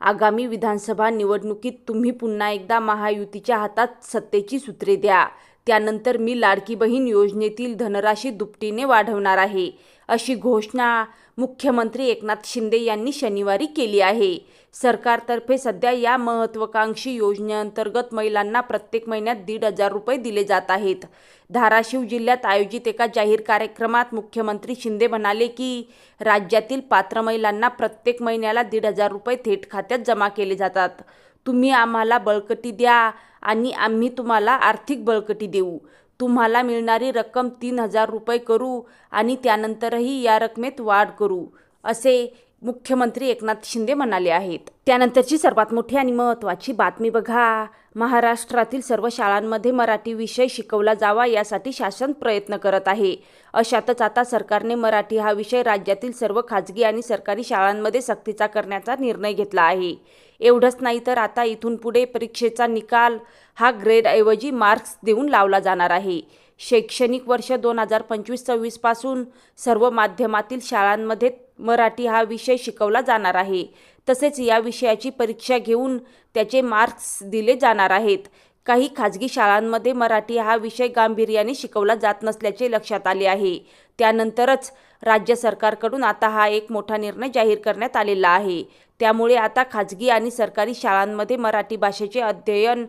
आगामी विधानसभा निवडणुकीत तुम्ही पुन्हा एकदा महायुतीच्या हातात सत्तेची सूत्रे द्या. त्यानंतर मी लाडकी बहीण योजनेतील धनराशी दुपटीने वाढवणार आहे अशी घोषणा मुख्यमंत्री एकनाथ शिंदे यांनी शनिवारी केली आहे. सरकारतर्फे सध्या या महत्त्वाकांक्षी योजनेअंतर्गत महिलांना प्रत्येक महिन्यात दीड हजार रुपये दिले जात आहेत. धाराशिव जिल्ह्यात आयोजित एका जाहीर कार्यक्रमात मुख्यमंत्री शिंदे म्हणाले की राज्यातील पात्र महिलांना प्रत्येक महिन्याला दीड हजार रुपये थेट खात्यात जमा केले जातात. तुम्ही आम्हाला बळकटी द्या आणि आम्ही तुम्हाला आर्थिक बळकटी देऊ. तुम्हाला मिळणारी रक्कम तीन हजार रुपये करू आणि त्यानंतरही या रकमेत वाढ करू असे मुख्यमंत्री एकनाथ शिंदे म्हणाले आहेत. त्यानंतरची सर्वात मोठी आणि महत्त्वाची बातमी बघा. महाराष्ट्रातील सर्व शाळांमध्ये मराठी विषय शिकवला जावा यासाठी शासन प्रयत्न करत आहे. अशातच आता सरकारने मराठी हा विषय राज्यातील सर्व खाजगी आणि सरकारी शाळांमध्ये सक्तीचा करण्याचा निर्णय घेतला आहे. एवढंच नाही तर आता इथून पुढे परीक्षेचा निकाल हा ग्रेडऐवजी मार्क्स देऊन लावला जाणार आहे. शैक्षणिक वर्ष दोन हजार पंचवीस सव्वीसपासून सर्व माध्यमातील शाळांमध्ये मराठी हा विषय शिकवला जाणार आहे. तसेच या विषयाची परीक्षा घेऊन त्याचे मार्क्स दिले जाणार आहेत. काही खाजगी शाळांमध्ये मराठी हा विषय गांभीर्याने शिकवला जात नसल्याचे लक्षात आले आहे. त्यानंतरच राज्य सरकारकडून आता हा एक मोठा निर्णय जाहीर करण्यात आलेला आहे. त्यामुळे आता खाजगी आणि सरकारी शाळांमध्ये मराठी भाषेचे अध्ययन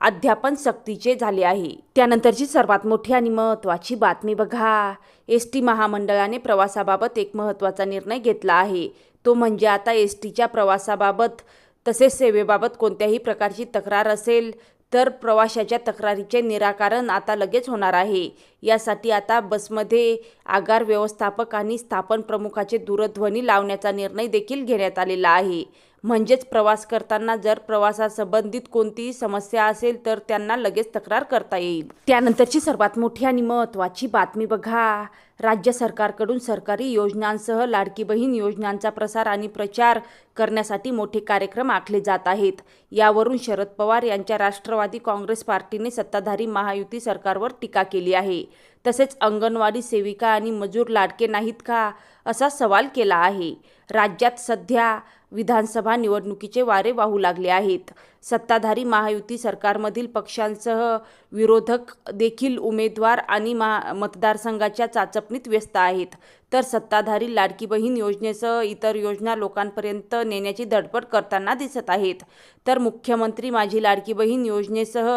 अध्यापन सक्तीचे झाले आहे. त्यानंतरची सर्वात मोठी आणि महत्त्वाची बातमी बघा. एस टी महामंडळाने प्रवासाबाबत एक महत्त्वाचा निर्णय घेतला आहे. तो म्हणजे आता एस टीच्या प्रवासाबाबत तसेच सेवेबाबत कोणत्याही प्रकारची तक्रार असेल तर प्रवाशाच्या तक्रारीचे निराकरण आता लगेच होणार आहे. यासाठी आता बसमध्ये आगार व्यवस्थापक आणि स्थापन प्रमुखाचे दूरध्वनी लावण्याचा निर्णय देखील घेण्यात आलेला आहे. म्हणजेच प्रवास करताना जर प्रवासासंबंधित कोणतीही समस्या असेल तर त्यांना लगेच तक्रार करता येईल. त्यानंतरची सर्वात मोठी आणि महत्त्वाची बातमी बघा. राज्य सरकारकडून सरकारी योजनांसह लाडकी बहीण योजनांचा प्रसार आणि प्रचार करण्यासाठी मोठे कार्यक्रम आखले जात आहेत. यावरून शरद पवार यांच्या राष्ट्रवादी काँग्रेस पार्टीने सत्ताधारी महायुती सरकारवर टीका केली आहे. तसेच अंगणवाडी सेविका आणि मजूर लाडके नाहीत का? असा सवाल केला आहे. राज्यात सध्या विधानसभा निवडणुकीचे वारे वाहू लागले आहेत. सत्ताधारी महायुती सरकारमधील पक्षांसह विरोधक देखील उमेदवार आणि मा मतदारसंघाच्या चाचपणीत व्यस्त आहेत. तर सत्ताधारी लाडकी बहीण योजनेसह इतर योजना लोकांपर्यंत नेण्याची धडपड करताना दिसत आहेत. तर मुख्यमंत्री माझी लाडकी बहीण योजनेसह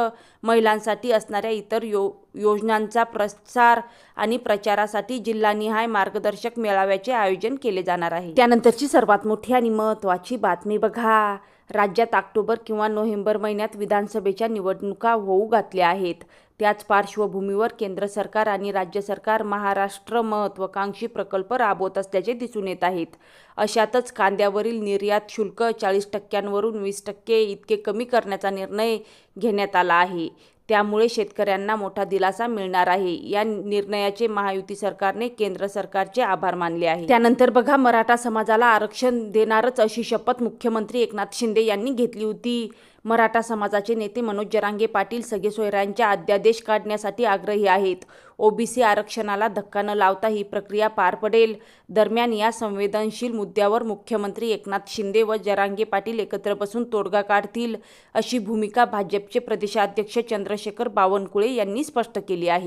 महिलांसाठी असणाऱ्या इतर यो योजनांचा प्रसार आणि प्रचारासाठी जिल्हानिहाय मार्गदर्शक मेळाव्याचे आयोजन केले जाणार आहे. त्यानंतरची सर्वात मोठी आणि महत्त्वाची बातमी बघा. राज्यात ऑक्टोबर किंवा नोव्हेंबर महिन्यात विधानसभेच्या निवडणुका होऊ घातल्या आहेत. त्याच पार्श्वभूमीवर केंद्र सरकार आणि राज्य सरकार महाराष्ट्र महत्त्वाकांक्षी प्रकल्प राबवत असल्याचे दिसून येत आहेत. अशातच कांद्यावरील निर्यात शुल्क चाळीस टक्क्यांवरून वीस टक्के इतके कमी करण्याचा निर्णय घेण्यात आला आहे. त्यामुळे शेतकऱ्यांना मोठा दिलासा मिळणार आहे. या निर्णयाचे महायुती सरकारने केंद्र सरकारचे आभार मानले आहे त्यानंतर बघा मराठा समाजाला आरक्षण देणारच अशी शपथ मुख्यमंत्री एकनाथ शिंदे यांनी घेतली होती. मराठा समाजाचे नेते मनोज जरांगे पाटील सगळे सोयऱ्यांच्या अध्यादेश काढण्यासाठी आग्रही आहेत. ओबीसी आरक्षणाला धक्का न लावता ही प्रक्रिया पार पडेल. दरम्यान या संवेदनशील मुद्द्यावर मुख्यमंत्री एकनाथ शिंदे व जरांगे पाटील एकत्र बसून तोडगा काढतील अशी भूमिका भाजपचे प्रदेशाध्यक्ष चंद्रशेखर बावनकुळे यांनी स्पष्ट केली आहे.